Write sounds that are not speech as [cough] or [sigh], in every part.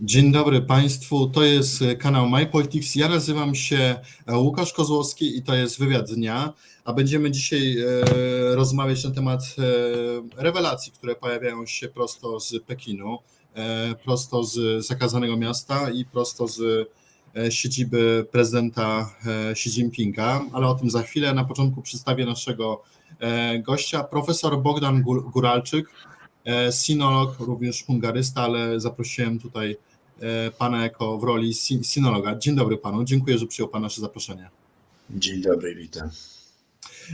Dzień dobry Państwu, to jest kanał MyPolitics. Ja nazywam się Łukasz Kozłowski i to jest wywiad dnia, a będziemy dzisiaj e, rozmawiać na temat e, rewelacji, które pojawiają się prosto z Pekinu, e, prosto z zakazanego miasta i prosto z e, siedziby prezydenta e, Xi Jinpinga, ale o tym za chwilę. Na początku przedstawię naszego e, gościa, profesor Bogdan e, sinolog, również hungarysta, ale zaprosiłem tutaj e, pana jako w roli sin- sinologa. Dzień dobry panu, dziękuję, że przyjął pan nasze zaproszenie. Dzień dobry, witam.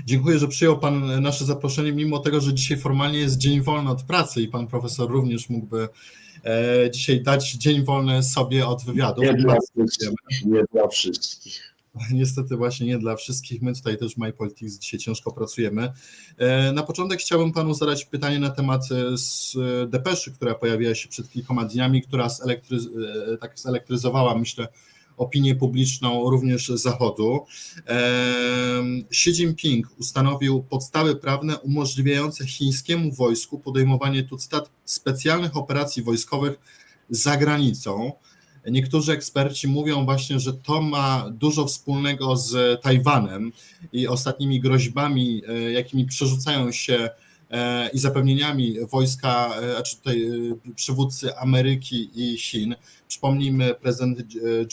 Dziękuję, że przyjął pan nasze zaproszenie, mimo tego, że dzisiaj formalnie jest dzień wolny od pracy i pan profesor również mógłby e, dzisiaj dać dzień wolny sobie od wywiadów. Nie dla wszystkich. Nie dla wszystkich. [laughs] Niestety właśnie nie dla wszystkich. My tutaj też w MyPolitics dzisiaj ciężko pracujemy. E, Na początek chciałbym panu zadać pytanie na temat e, e, depeszy, która pojawiła się przed kilkoma dniami, która zelektryz tak zelektryzowała, myślę, opinię publiczną również Zachodu. Xi Jinping ustanowił podstawy prawne umożliwiające chińskiemu wojsku podejmowanie, tu cytat, specjalnych operacji wojskowych za granicą. Niektórzy eksperci mówią właśnie, że to ma dużo wspólnego z Tajwanem i ostatnimi groźbami, e, jakimi przerzucają się e, i zapewnieniami wojska, e, czy tutaj przywódcy Ameryki i Chin. Przypomnijmy, prezydent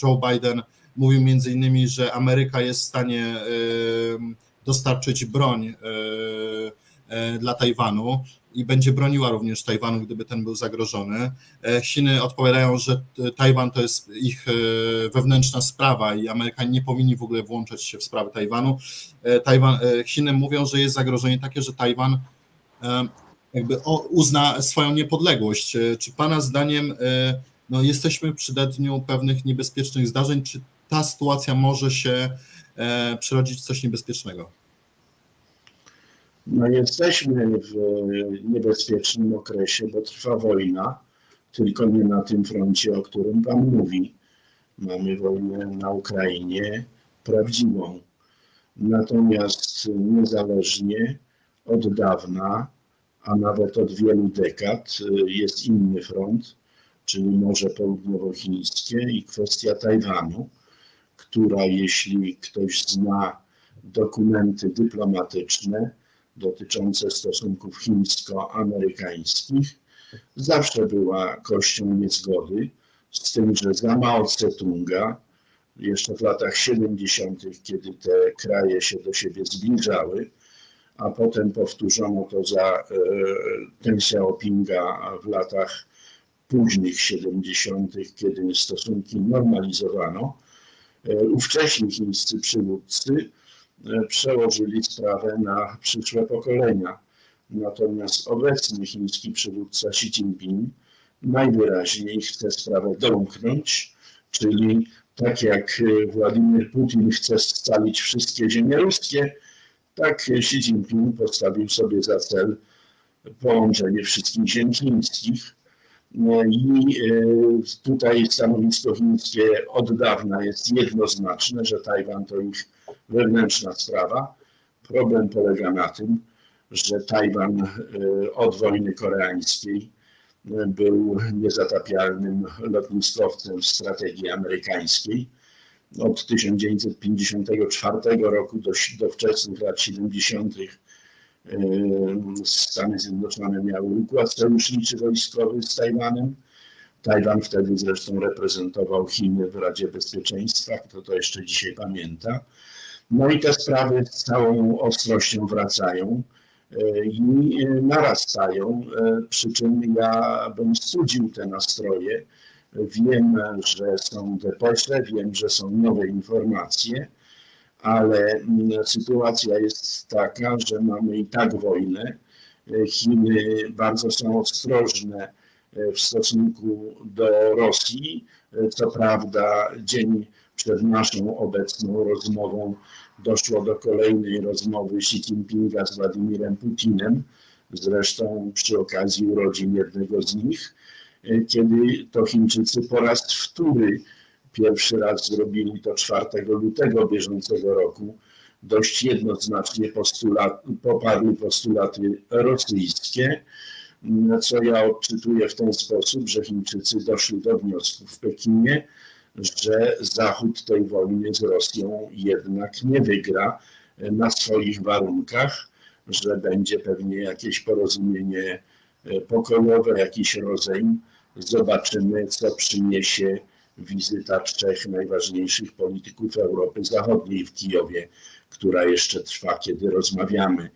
Joe Biden mówił między innymi, że Ameryka jest w stanie dostarczyć broń dla Tajwanu i będzie broniła również Tajwanu, gdyby ten był zagrożony. E, Chiny odpowiadają, że Tajwan to jest ich e, wewnętrzna sprawa i Amerykanie nie powinni w ogóle włączać się w sprawy Tajwanu. E, Tajwan, Chiny mówią, że jest zagrożenie takie, że Tajwan jakby uzna swoją niepodległość. Czy Pana zdaniem no, jesteśmy przy dniu pewnych niebezpiecznych zdarzeń? Czy ta sytuacja może się przerodzić w coś niebezpiecznego? No jesteśmy w niebezpiecznym okresie, bo trwa wojna, tylko nie na tym froncie, o którym Pan mówi. Mamy wojnę na Ukrainie prawdziwą. Natomiast niezależnie od dawna, a nawet od wielu dekad, jest inny front, czyli Morze Południowochińskie i kwestia Tajwanu, która, jeśli ktoś zna dokumenty dyplomatyczne dotyczące stosunków chińsko-amerykańskich, zawsze była kością niezgody, z tym, że za Mao Tse-tunga, jeszcze w latach 70., kiedy te kraje się do siebie zbliżały, a potem powtórzono to za e, Deng Xiaopinga w latach późnych 70., kiedy stosunki normalizowano, e, ówcześni chińscy przywódcy przełożyli sprawę na przyszłe pokolenia. Natomiast obecny chiński przywódca Xi Jinping najwyraźniej chce sprawę domknąć, czyli tak jak e, Władimir Putin chce scalić wszystkie ziemie ruskie, tak Xi Jinping postawił sobie za cel połączenie wszystkich ziem chińskich. No I e, tutaj stanowisko chińskie od dawna jest jednoznaczne, że Tajwan to ich wewnętrzna sprawa. Problem polega na tym, że Tajwan e, od wojny koreańskiej e, był niezatapialnym lotniskowcem w strategii amerykańskiej. Od 1954 roku do, do wczesnych lat 70. e, Stany Zjednoczone miały układ sojuszniczy wojskowy z Tajwanem. Tajwan wtedy zresztą reprezentował Chiny w Radzie Bezpieczeństwa, kto to jeszcze dzisiaj pamięta. No i te sprawy z całą ostrością wracają e, i e, narastają, e, przy czym ja bym studził te nastroje. Wiem, że są depesze, wiem, że są nowe informacje, ale mm, sytuacja jest taka, że mamy i tak wojnę. Chiny bardzo są ostrożne w stosunku do Rosji. Co prawda, dzień przed naszą obecną rozmową doszło do kolejnej rozmowy Xi Jinpinga z Władimirem Putinem, zresztą przy okazji urodzin jednego z nich, e, kiedy to Chińczycy po raz wtóry, pierwszy raz zrobili to 4 lutego bieżącego roku, dość jednoznacznie postulat, poparli postulaty rosyjskie, na co ja odczytuję w ten sposób, że Chińczycy doszli do wniosku w Pekinie, że Zachód tej wojny z Rosją jednak nie wygra na swoich warunkach, że będzie pewnie jakieś porozumienie e, pokojowe, jakiś rozejm. Zobaczymy, co przyniesie wizyta trzech najważniejszych polityków Europy Zachodniej w Kijowie, która jeszcze trwa, kiedy rozmawiamy.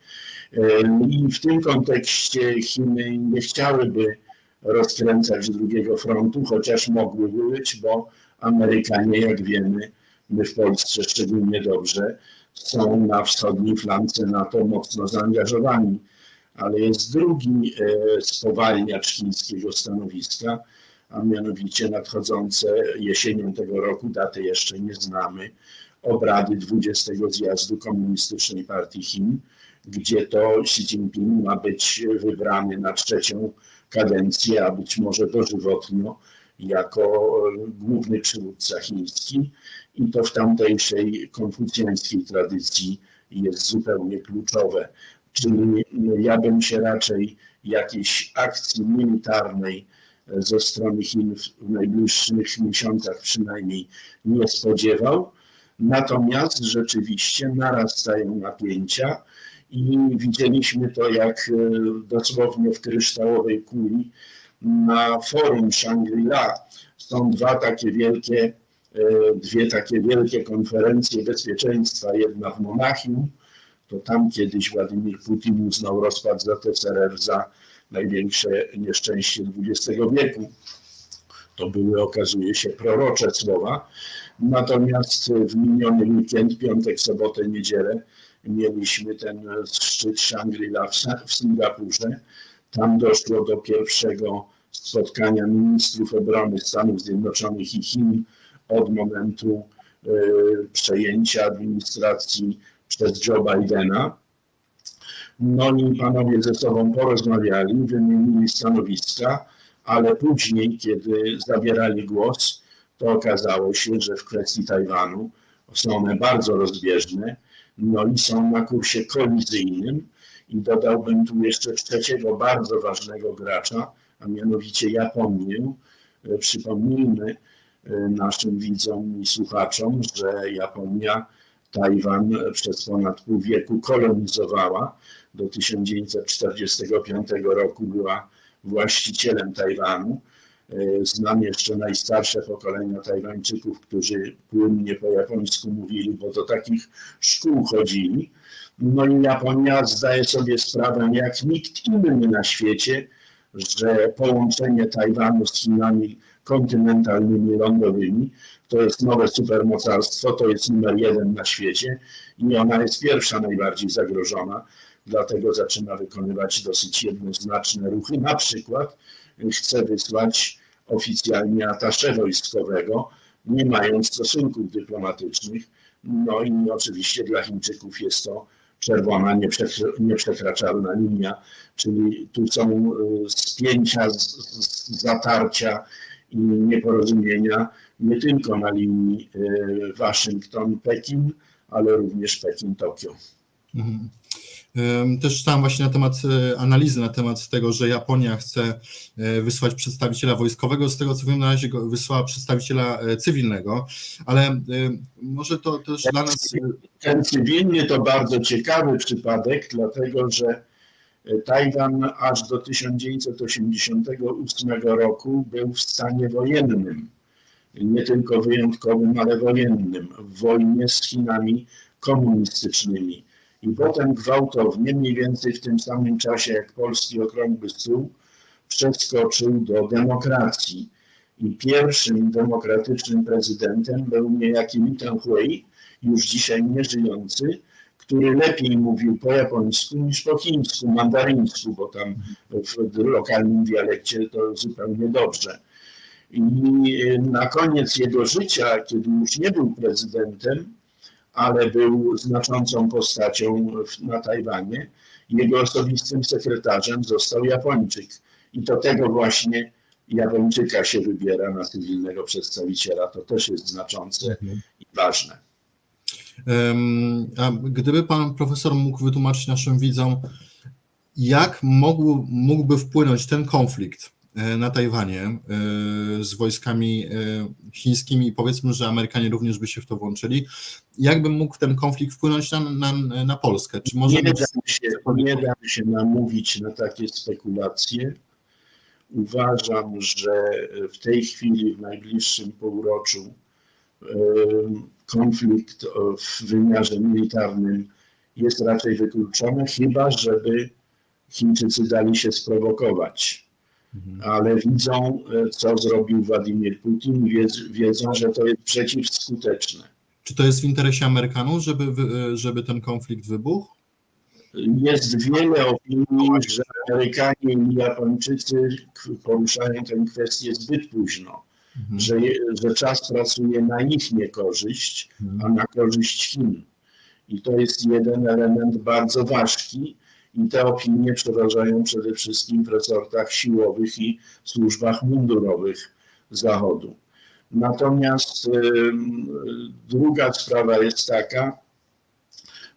E, I w tym kontekście Chiny nie chciałyby rozkręcać drugiego frontu, chociaż mogłyby być, bo Amerykanie, jak wiemy, my w Polsce szczególnie dobrze, są na wschodniej flance NATO mocno zaangażowani. Ale jest drugi e, spowalniacz chińskiego stanowiska, a mianowicie nadchodzące jesienią tego roku, daty jeszcze nie znamy, obrady 20 zjazdu Komunistycznej Partii Chin, gdzie to Xi Jinping ma być wybrany na trzecią kadencję, a być może dożywotnio jako główny przywódca chiński i to w tamtejszej konfucjańskiej tradycji jest zupełnie kluczowe. Czyli ja bym się raczej jakiejś akcji militarnej ze strony Chin w najbliższych miesiącach przynajmniej nie spodziewał. Natomiast rzeczywiście narastają napięcia i widzieliśmy to jak e, dosłownie w kryształowej kuli na forum Shangri-La. Są dwa takie wielkie, e, dwie takie wielkie konferencje bezpieczeństwa, jedna w Monachium, to tam kiedyś Władimir Putin uznał rozpad ZSRR za największe nieszczęście XX wieku. To były, okazuje się, prorocze słowa. Natomiast w miniony weekend, piątek, sobotę, niedzielę, mieliśmy ten szczyt Shangri-La w Singapurze. Tam doszło do pierwszego spotkania ministrów obrony Stanów Zjednoczonych i Chin od momentu y, przejęcia administracji przez Joe Bidena. No i panowie ze sobą porozmawiali, wymienili stanowiska, ale później, kiedy zabierali głos, to okazało się, że w kwestii Tajwanu są one bardzo rozbieżne, no i są na kursie kolizyjnym. I dodałbym tu jeszcze trzeciego bardzo ważnego gracza, a mianowicie Japonię. E, Przypomnijmy e, naszym widzom i słuchaczom, że Japonia Tajwan przez ponad pół wieku kolonizowała. Do 1945 roku była właścicielem Tajwanu. E, Znam jeszcze najstarsze pokolenia Tajwańczyków, którzy płynnie po japońsku mówili, bo do takich szkół chodzili. No i Japonia zdaje sobie sprawę, jak nikt inny na świecie, że połączenie Tajwanu z Chinami kontynentalnymi, lądowymi to jest nowe supermocarstwo, to jest numer jeden na świecie i ona jest pierwsza najbardziej zagrożona, dlatego zaczyna wykonywać dosyć jednoznaczne ruchy. Na przykład chce wysłać oficjalnie atasze wojskowego, nie mając stosunków dyplomatycznych. No i oczywiście dla Chińczyków jest to czerwona, nieprzekr- nieprzekraczalna linia, czyli tu są y, spięcia, zatarcia i nieporozumienia nie tylko na linii y, Waszyngton-Pekin, ale również Pekin-Tokio. Mhm. Też czytałem właśnie na temat e, analizy, na temat tego, że Japonia chce e, wysłać przedstawiciela wojskowego. Z tego co wiem, na razie wysłała przedstawiciela e, cywilnego, ale może to też dla nas. Ten cywilny to bardzo ciekawy przypadek, dlatego że Tajwan aż do 1988 roku był w stanie wojennym. Nie tylko wyjątkowym, ale wojennym, w wojnie z Chinami komunistycznymi. I potem gwałtownie, mniej więcej w tym samym czasie jak polski okrągły stół, przeskoczył do demokracji. I pierwszym demokratycznym prezydentem był niejaki Li Tenghui, już dzisiaj nieżyjący, który lepiej mówił po japońsku niż po chińsku, mandaryńsku, bo tam w lokalnym dialekcie to zupełnie dobrze. I na koniec jego życia, kiedy już nie był prezydentem, ale był znaczącą postacią na Tajwanie, jego osobistym sekretarzem został Japończyk. I to tego właśnie Japończyka się wybiera na cywilnego przedstawiciela. To też jest znaczące i ważne. A gdyby pan profesor mógł wytłumaczyć naszym widzom, Jak mógł, mógłby wpłynąć ten konflikt na Tajwanie e, z wojskami e, chińskimi i powiedzmy, że Amerykanie również by się w to włączyli? Jakby mógł ten konflikt wpłynąć na, na, na Polskę? Czy może Nie dam, się, nie dam się namówić na takie spekulacje. Uważam, że w tej chwili, w najbliższym półroczu, konflikt w wymiarze militarnym jest raczej wykluczony, chyba żeby Chińczycy dali się sprowokować. Mhm. Ale widzą, e, co zrobił Władimir Putin, wiedzą, że to jest przeciwskuteczne. Czy to jest w interesie Amerykanów, żeby, wy- żeby ten konflikt wybuchł? Jest wiele opinii, że Amerykanie i Japończycy poruszają tę kwestię zbyt późno, Mhm. że, że czas pracuje na ich niekorzyść, a na korzyść Chin. I to jest jeden element bardzo ważki i te opinie przeważają przede wszystkim w resortach siłowych i służbach mundurowych Zachodu. Natomiast ym, druga sprawa jest taka,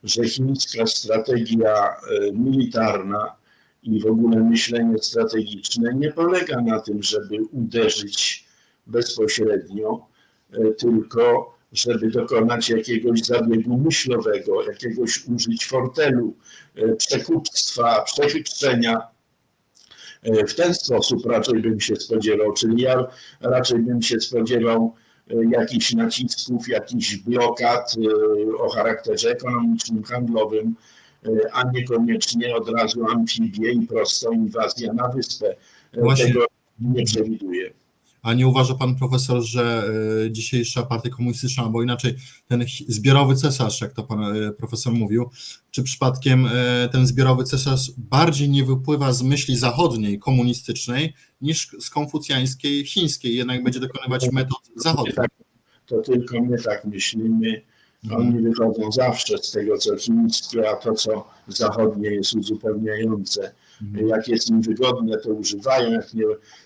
że chińska strategia e, militarna i w ogóle myślenie strategiczne nie polega na tym, żeby uderzyć bezpośrednio, tylko żeby dokonać jakiegoś zabiegu myślowego, jakiegoś użyć fortelu, e, przekupstwa, przechytrzenia. E, W ten sposób raczej bym się spodziewał, czyli ja raczej bym się spodziewał e, jakichś nacisków, jakichś blokad o charakterze ekonomicznym, handlowym, a niekoniecznie od razu amfibie i prostą inwazję na wyspę. Właśnie. Tego nie przewiduję. A nie uważa pan profesor, że e, dzisiejsza partia komunistyczna, albo inaczej ten zbiorowy cesarz, jak to pan e, profesor mówił, czy przypadkiem e, ten zbiorowy cesarz bardziej nie wypływa z myśli zachodniej, komunistycznej, niż z konfucjańskiej, chińskiej, jednak będzie dokonywać metod zachodnich? Tak, to tylko my tak myślimy. Mhm. Oni wychodzą zawsze z tego, co chińskie, a to, co zachodnie jest uzupełniające. Mhm. Jak jest im wygodne, to używają, jak nie,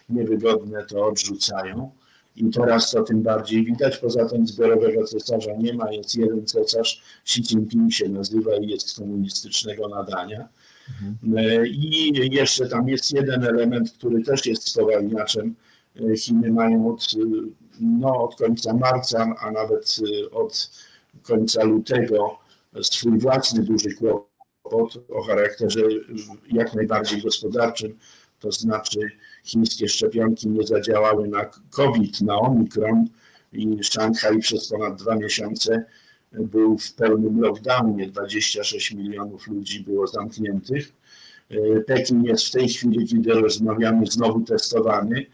niewygodne, to odrzucają. I teraz to tym bardziej widać. Poza tym zbiorowego cesarza nie ma, jest jeden cesarz, Xi Jinping się nazywa i jest z komunistycznego nadania. E, I jeszcze tam jest jeden element, który też jest spowalniaczem. E, Chiny mają od, e, no, od końca marca, a nawet od końca lutego swój własny duży kłopot o charakterze jak najbardziej gospodarczym, to znaczy chińskie szczepionki nie zadziałały na COVID, na Omikron i Szanghaj przez ponad dwa miesiące był w pełnym lockdownie, 26 milionów ludzi było zamkniętych. E, Pekin jest w tej chwili, kiedy rozmawiamy, znowu testowany.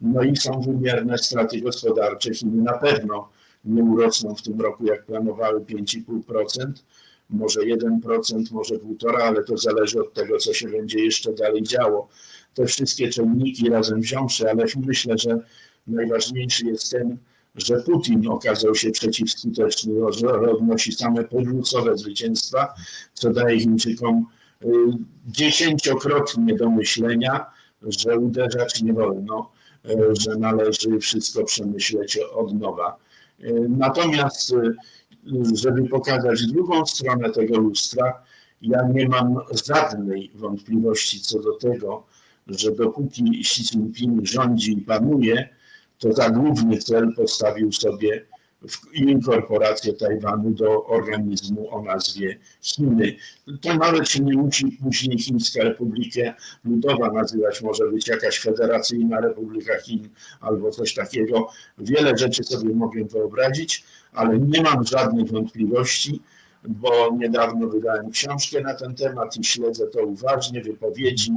No i są wymierne straty gospodarcze. Chiny na pewno nie urosną w tym roku, jak planowały 5,5%, może 1%, może 1,5%, ale to zależy od tego, co się będzie jeszcze dalej działo. Te wszystkie czynniki razem wziąwszy, ale myślę, że najważniejszy jest ten, że Putin okazał się przeciwskuteczny, że odnosi same podrzucowe zwycięstwa, co daje Chińczykom y, dziesięciokrotnie do myślenia, że uderzać nie wolno, y, że należy wszystko przemyśleć od nowa. Y, Natomiast, żeby pokazać drugą stronę tego lustra, ja nie mam żadnej wątpliwości co do tego, że dopóki Xi Jinping rządzi i panuje, to za główny cel postawił sobie inkorporację Tajwanu do organizmu o nazwie Chiny. To nawet się nie musi później Chińska Republika Ludowa nazywać, może być jakaś Federacyjna Republika Chin albo coś takiego. Wiele rzeczy sobie mogę wyobrazić, ale nie mam żadnych wątpliwości, bo niedawno wydałem książkę na ten temat i śledzę to uważnie, wypowiedzi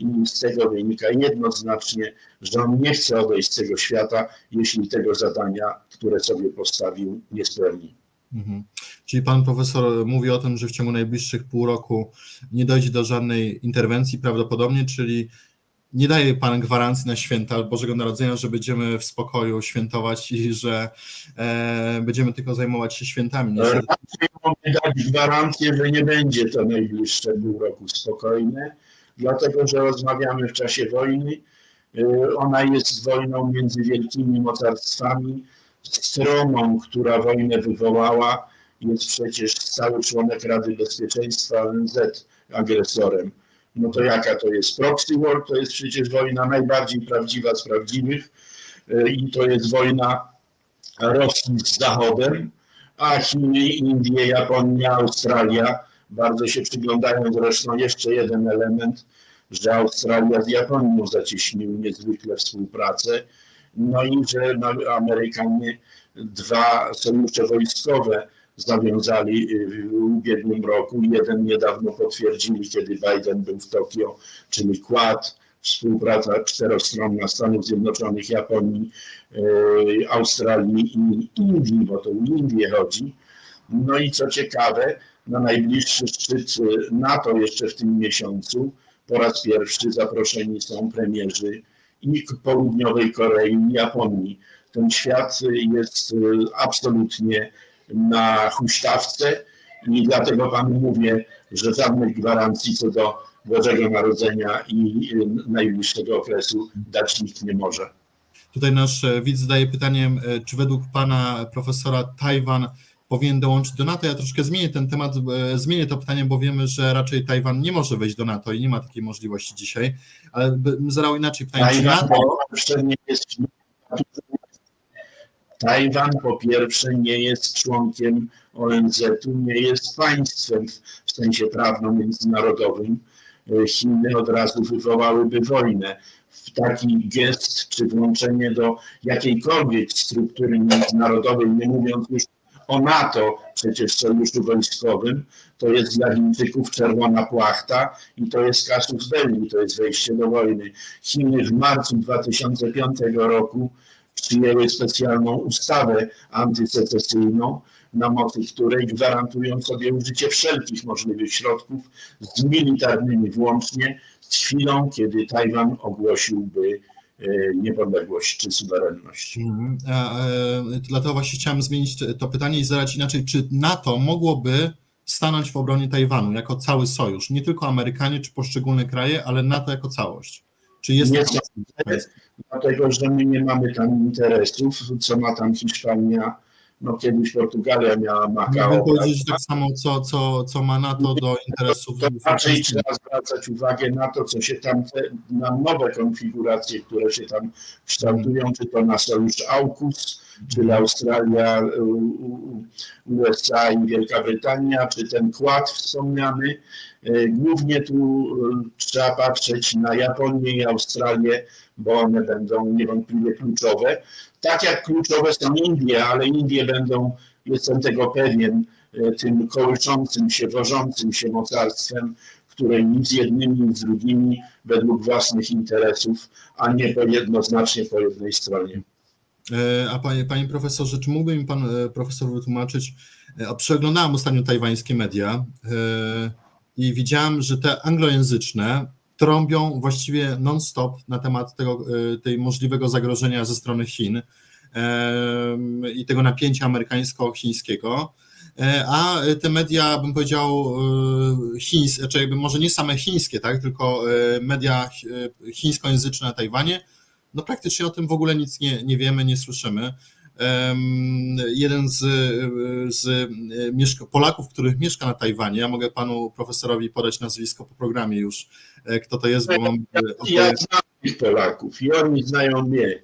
i z tego wynika jednoznacznie, że on nie chce odejść z tego świata, jeśli tego zadania, które sobie postawił, nie spełni. Mhm. Czyli pan profesor mówi o tym, że w ciągu najbliższych pół roku nie dojdzie do żadnej interwencji prawdopodobnie, czyli nie daje pan gwarancji na święta Bożego Narodzenia, że będziemy w spokoju świętować i że e, będziemy tylko zajmować się świętami. Niestety. Raczej mogę dać gwarancję, że nie będzie to najbliższe pół roku spokojne, dlatego że rozmawiamy w czasie wojny. Y, Ona jest wojną między wielkimi mocarstwami. Stroną, która wojnę wywołała, jest przecież stały członek Rady Bezpieczeństwa ONZ agresorem. No to jaka to jest? Proxy war to jest przecież wojna najbardziej prawdziwa z prawdziwych y, i to jest wojna Rosji z Zachodem, a Chiny, Indie, Japonia, Australia bardzo się przyglądają. Zresztą jeszcze jeden element, że Australia z Japonią zacieśniły niezwykle współpracę. No i że no, Amerykanie dwa sojusze wojskowe zawiązali y, w ubiegłym roku. Jeden niedawno potwierdzili, kiedy Biden był w Tokio, czyli Quad, współpraca czterostronna Stanów Zjednoczonych, Japonii, y, Australii i Indii, bo to o Indię chodzi. No i co ciekawe, na najbliższy szczyt y, NATO jeszcze w tym miesiącu po raz pierwszy zaproszeni są premierzy i Południowej Korei i Japonii. Ten świat jest y, absolutnie na huśtawce i dlatego panu mówię, że żadnych gwarancji co do Bożego Narodzenia i y, najbliższego okresu dać nikt nie może. Tutaj nasz e, widz zadaje pytanie, e, czy według pana profesora Tajwan powinien dołączyć do NATO? Ja troszkę zmienię ten temat, e, zmienię to pytanie, bo wiemy, że raczej Tajwan nie może wejść do NATO i nie ma takiej możliwości dzisiaj, ale bym zadał inaczej pytanie, Tajwan NATO... po pierwsze nie jest Tajwan po pierwsze nie jest członkiem ONZ-u, nie jest państwem w sensie prawno-międzynarodowym. Chiny od razu wywołałyby wojnę. Taki gest czy włączenie do jakiejkolwiek struktury międzynarodowej, nie mówiąc już o NATO, przecież sojuszu wojskowym, to jest dla Chińczyków czerwona płachta i to jest casus belli, to jest wejście do wojny. Chiny w marcu 2005 roku przyjęły specjalną ustawę antysecesyjną, na mocy której gwarantują sobie użycie wszelkich możliwych środków z militarnymi włącznie z chwilą, kiedy Tajwan ogłosiłby niepodległość czy suwerenność. Mhm. E, Dlatego właśnie chciałem zmienić to- pytanie i zadać inaczej, czy NATO mogłoby stanąć w obronie Tajwanu jako cały sojusz, nie tylko Amerykanie czy poszczególne kraje, ale NATO jako całość? Czy jest Nie sądzę, dlatego że my nie mamy tam interesów, co ma tam Hiszpania, no kiedyś Portugalia miała Mogę Macao. powiedzieć tak samo, co, co, co ma NATO do interesów To raczej trzeba zwracać uwagę na to, co się tam, te, na nowe konfiguracje, które się tam kształtują, czy to na sojusz AUKUS, czyli Australia, u- USA i Wielka Brytania, czy ten Quad wspomniany. E, Głównie tu e, trzeba patrzeć na Japonię i Australię, bo one będą niewątpliwie kluczowe. Tak jak kluczowe są Indie, ale Indie będą, jestem tego pewien, tym kołyszącym się, wożącym się mocarstwem, które ni z jednymi, ni z drugimi według własnych interesów, a nie po jednoznacznie po jednej stronie. E, A panie, panie profesorze, czy mógłby mi pan e, profesor wytłumaczyć, e, przeglądałem ostatnio tajwańskie media i widziałem, że te anglojęzyczne trąbią właściwie non-stop na temat tego, tej możliwego zagrożenia ze strony Chin i tego napięcia amerykańsko-chińskiego. A te media, bym powiedział, chińskie, czy jakby może nie same chińskie, tak, tylko media chińskojęzyczne na Tajwanie, no praktycznie o tym w ogóle nic nie, nie wiemy, nie słyszymy. Jeden z, z mieszka- Polaków, których mieszka na Tajwanie, ja mogę panu profesorowi podać nazwisko po programie już, e, kto to jest, bo mam. e, Ja znam tych Polaków i oni znają mnie.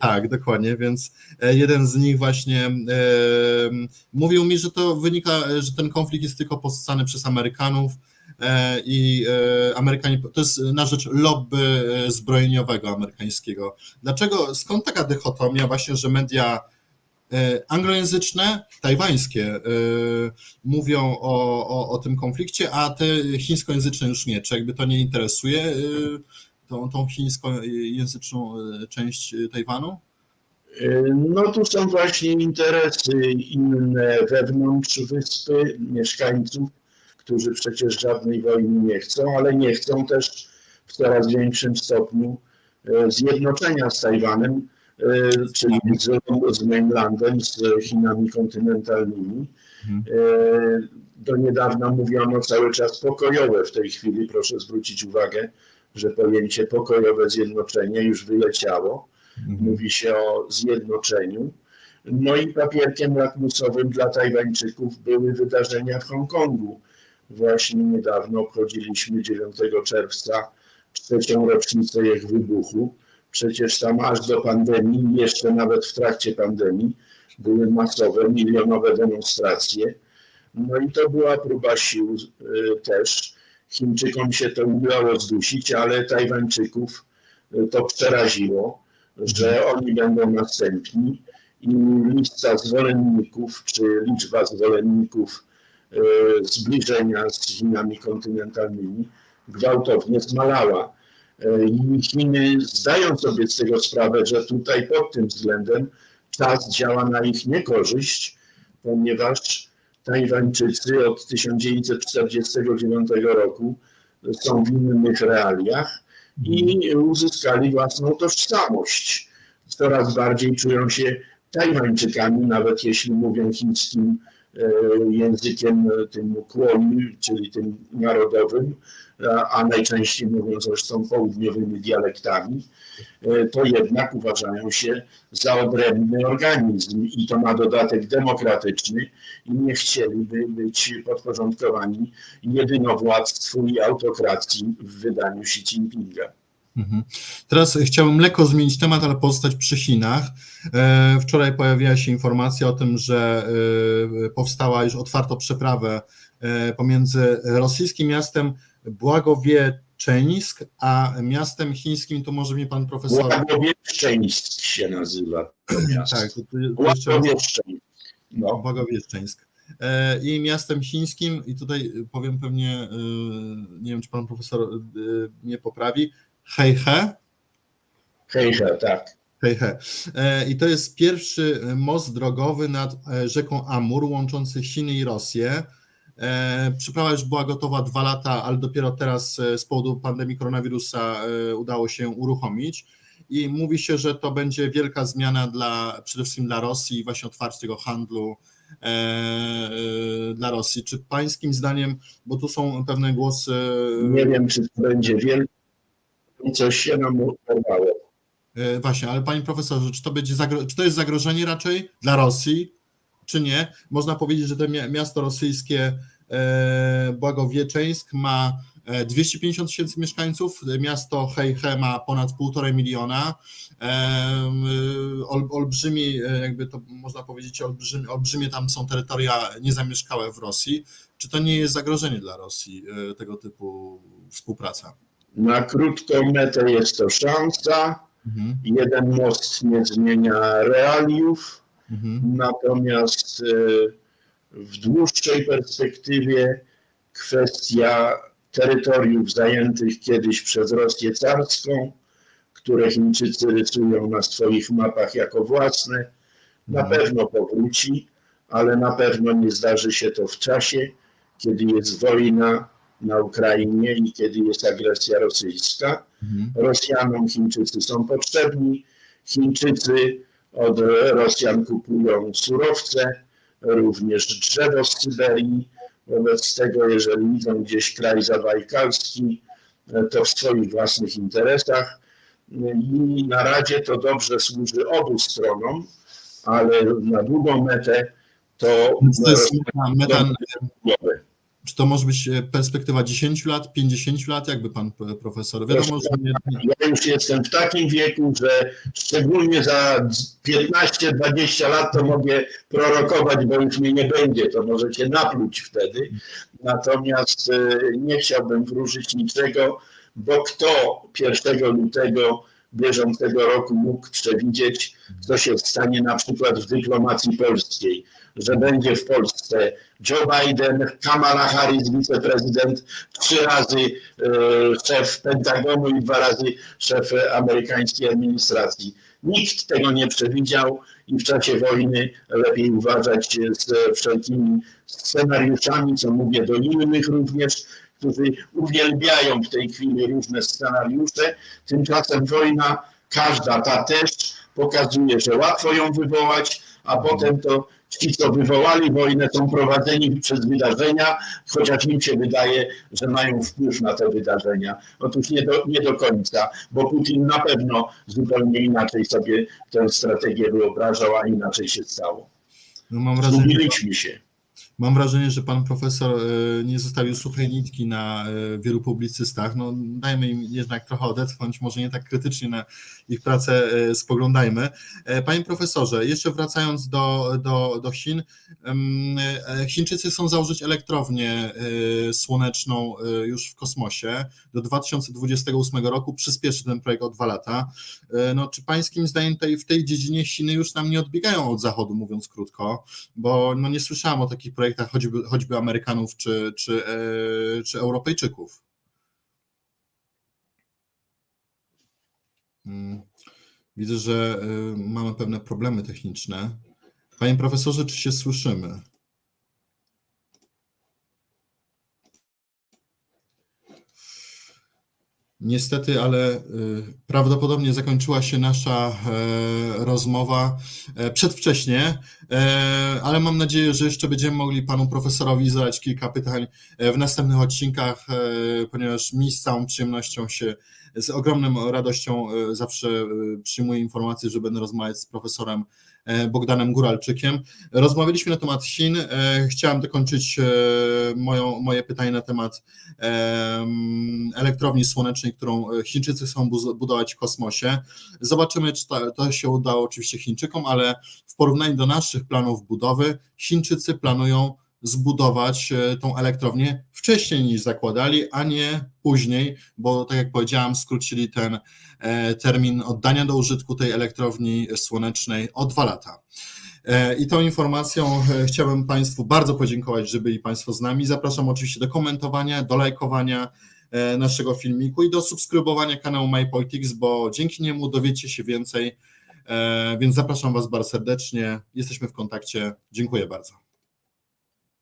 Tak, dokładnie, więc e, jeden z nich właśnie e, mówił mi, że to wynika, że ten konflikt jest tylko podsycany przez Amerykanów i e, Amerykanie, to jest na rzecz lobby e, zbrojeniowego amerykańskiego. Dlaczego, skąd taka dychotomia właśnie, że media e, anglojęzyczne, tajwańskie e, mówią o, o, o tym konflikcie, a te chińskojęzyczne już nie? Czy jakby to nie interesuje e, tą, tą chińskojęzyczną e, część e, Tajwanu? No tu są właśnie interesy inne wewnątrz wyspy, mieszkańców, którzy przecież żadnej wojny nie chcą, ale nie chcą też w coraz większym stopniu e, zjednoczenia z Tajwanem, e, czyli z, z mainlandem, z Chinami kontynentalnymi. Mhm. E, Do niedawna mówiono cały czas pokojowe. W tej chwili proszę zwrócić uwagę, że pojęcie pokojowe zjednoczenie już wyleciało mówi się o zjednoczeniu. No i papierkiem lakmusowym dla Tajwańczyków były wydarzenia w Hongkongu. Właśnie niedawno obchodziliśmy 9 czerwca trzecią rocznicę ich wybuchu. Przecież tam aż do pandemii, jeszcze nawet w trakcie pandemii, były masowe, milionowe demonstracje. No i to była próba sił y, też. Chińczykom się to udało zdusić, ale Tajwańczyków y, to przeraziło, że oni będą następni i lista zwolenników, czy liczba zwolenników zbliżenia z Chinami kontynentalnymi gwałtownie zmalała. I Chiny zdają sobie z tego sprawę, że tutaj pod tym względem czas działa na ich niekorzyść, ponieważ Tajwańczycy od 1949 roku są w innych realiach i uzyskali własną tożsamość. Coraz bardziej czują się Tajwańczykami, nawet jeśli mówią chińskim e, językiem e, tym kłoni, czyli tym narodowym, a- a najczęściej mówią zresztą południowymi dialektami, e, to jednak uważają się za odrębny organizm i to na dodatek demokratyczny i nie chcieliby być podporządkowani jedynowładztwu i autokracji w wydaniu Xi Jinpinga. Mhm. Teraz chciałbym lekko zmienić temat, ale pozostać przy Chinach. E, Wczoraj pojawiła się informacja o tym, że e, powstała już otwarto przeprawę e, pomiędzy rosyjskim miastem Błagowieczeńsk, a miastem chińskim, to może mi pan profesor... Błagowieszczeńsk się nazywa to miasto. Tak, to. Błagowieszczeńsk. No, Błagowieszczeńsk. E, I miastem chińskim, i tutaj powiem pewnie, nie wiem, czy pan profesor mnie poprawi, Heihe, hej, hej, tak. Heihe. E, I to jest pierwszy most drogowy nad e, rzeką Amur, łączący Chiny i Rosję. E, Przyprawa już była gotowa dwa lata, ale dopiero teraz e, z powodu pandemii koronawirusa e, udało się uruchomić. I mówi się, że to będzie wielka zmiana dla przede wszystkim dla Rosji i właśnie otwarcie tego handlu e, e, dla Rosji. Czy pańskim zdaniem, bo tu są pewne głosy. Nie wiem, czy to będzie wielkie. Coś się nam urwało. E, Właśnie, ale panie profesorze, czy to, będzie zagro- czy to jest zagrożenie raczej dla Rosji, czy nie? Można powiedzieć, że to mia- miasto rosyjskie e, Błagowieczeńsk ma e, 250 tysięcy mieszkańców, e, miasto Heihe ma ponad 1,5 miliona. E, m, ol, olbrzymi, e, jakby to można powiedzieć, olbrzymie, olbrzymie tam są terytoria niezamieszkałe w Rosji. Czy to nie jest zagrożenie dla Rosji, e, tego typu współpraca? Na krótką metę jest to szansa. Mhm, Jeden most nie zmienia realiów. mhm, Natomiast e, w dłuższej perspektywie kwestia terytoriów zajętych kiedyś przez Rosję carską, które Chińczycy rysują na swoich mapach jako własne, na Mhm. pewno powróci, ale na pewno nie zdarzy się to w czasie, kiedy jest wojna na Ukrainie i kiedy jest agresja rosyjska. mhm. Rosjanom Chińczycy są potrzebni. Chińczycy od Rosjan kupują surowce, również drzewo z Syberii. Wobec tego, jeżeli widzą gdzieś kraj zabajkalski, to w swoich własnych interesach. I na razie to dobrze służy obu stronom, ale na długą metę to to jest meta, meta, rozwiązanie. Czy to może być e, perspektywa 10 lat, 50 lat, jakby pan p- profesor? Wiadomo, że nie. Ja już jestem w takim wieku, że szczególnie za 15-20 lat to mogę prorokować, bo już mnie nie będzie, to możecie napluć wtedy. Natomiast e, nie chciałbym wróżyć niczego, bo kto 1 lutego bieżącego roku mógł przewidzieć, co się stanie na przykład w dyplomacji polskiej, że będzie w Polsce Joe Biden, Kamala Harris, wiceprezydent, trzy razy e, szef Pentagonu i dwa razy szef amerykańskiej administracji. Nikt tego nie przewidział i w czasie wojny lepiej uważać z wszelkimi scenariuszami, co mówię do innych również, którzy uwielbiają w tej chwili różne scenariusze. Tymczasem wojna, każda ta też, pokazuje, że łatwo ją wywołać, a potem to ci, co wywołali wojnę, są prowadzeni przez wydarzenia, chociaż im się wydaje, że mają wpływ na te wydarzenia. Otóż nie do, nie do końca, bo Putin na pewno zupełnie inaczej sobie tę strategię wyobrażał, a inaczej się stało. No mam wrażenie, Zgubiliśmy się. Mam wrażenie, że pan profesor e, nie zostawił suchej nitki na e, wielu publicystach. No, dajmy im jednak trochę odetchnąć, może nie tak krytycznie na ich pracę e, spoglądajmy. Panie profesorze, jeszcze wracając do, do, do Chin, Chińczycy chcą założyć elektrownię słoneczną już w kosmosie. Do 2028 roku przyspieszy ten projekt o dwa lata. No, czy pańskim zdaniem w tej dziedzinie Chiny już nam nie odbiegają od zachodu, mówiąc krótko? Bo no, nie słyszałem o takich projektach choćby, choćby Amerykanów czy, czy, e, czy Europejczyków. Mm, Widzę, że e, mamy pewne problemy techniczne. Panie profesorze, czy się słyszymy? Niestety, ale y, prawdopodobnie zakończyła się nasza e, rozmowa e, przedwcześnie, e, ale mam nadzieję, że jeszcze będziemy mogli panu profesorowi zadać kilka pytań w następnych odcinkach, ponieważ mi z całą przyjemnością się, z ogromną radością e, zawsze e, przyjmuję informację, że będę rozmawiać z profesorem e, Bogdanem Góralczykiem. Rozmawialiśmy na temat Chin. Chciałem dokończyć moją, moje pytanie na temat em, elektrowni słonecznej, którą Chińczycy chcą budować w kosmosie. Zobaczymy, czy to, to się udało oczywiście Chińczykom, ale w porównaniu do naszych planów budowy, Chińczycy planują zbudować e, tą elektrownię wcześniej niż zakładali, a nie później, bo tak jak powiedziałam, skrócili ten e, termin oddania do użytku tej elektrowni słonecznej o dwa lata. E, I tą informacją chciałbym Państwu bardzo podziękować, że byli Państwo z nami. Zapraszam oczywiście do komentowania, do lajkowania naszego filmiku i do subskrybowania kanału MyPolitics, bo dzięki niemu dowiecie się więcej. Więc zapraszam Was bardzo serdecznie. Jesteśmy w kontakcie. Dziękuję bardzo.